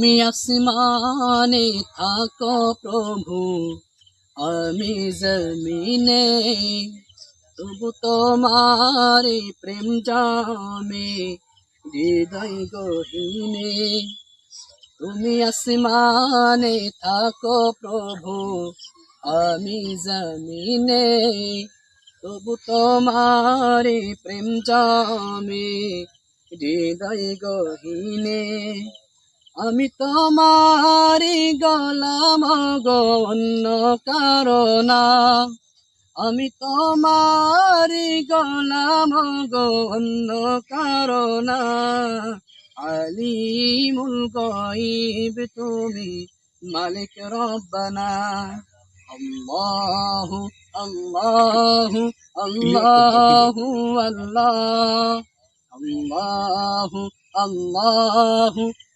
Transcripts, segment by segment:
তুমি আসমানে থাকো প্রভু, আমি জমিনে। তবু তোমারে প্রেম জামে, হৃদয় গহিনে। তুমি আসমানে থাকো প্রভু, আমি জমিনে। তবু তোমারে প্রেম জামে, হৃদয় গহিনে। আমি তোমারি গলাম গো অন্য কারণা। আমি তোমারি গলাম গো অন্য কারণা। আলিমুল গাইব তুমি মালিক রব্বানা। আল্লাহ আল্লাহ, আল্লাহু, আল্লাহ। আল্লাহ আল্লাহ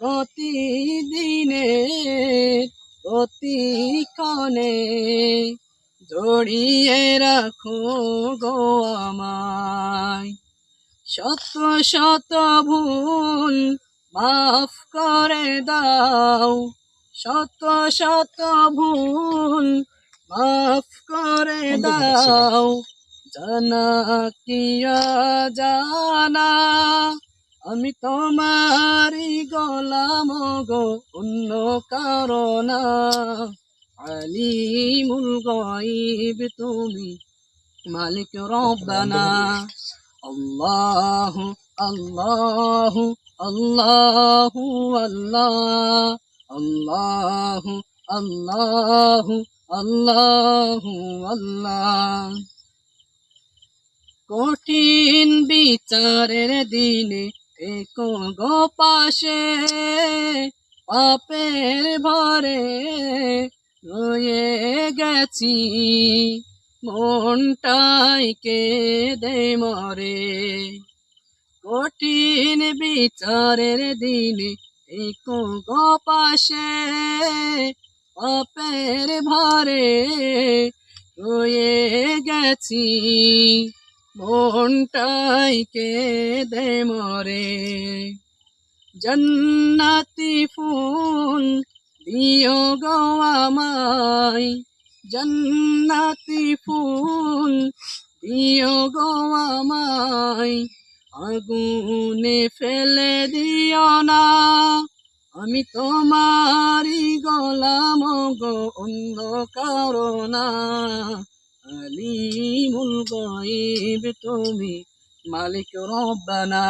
প্রতিদিনে প্রতিক্ষণে জড়িয়ে রাখো গো আমায়। শত শত ভুল মাফ করে দাও শত শত ভুল মাফ করে দাও। জানা কিয়া জানা আমি তোমারি গলাম গো, অন্য কারণা আলিমুল গাইব তুমি, মালিক রব্বানা। আল্লাহ আল্লাহ আল্লাহ আল্লাহ। আল্লাহ আল্লাহ আল্লাহ আল্লাহ। কঠিন বিচারের দিনে একো গো পাশে, পাপের ভরে রয়ে গেছি। মনটাই কে দে মরে। কঠিন বিচারের দিনে একো গো পাশে, পাপের ভরে রয়ে গেছি। মনটাই দে মরে। জন্নাতি ফুল দিও গো আমায়। জন্নাতি ফুল দিও গো আমায়। আগুনে ফেলে দিও না। আমি তোমারি গলাম গো অন্য কারণা আলিমুল গাইব তুমি মালিক রব্বানা।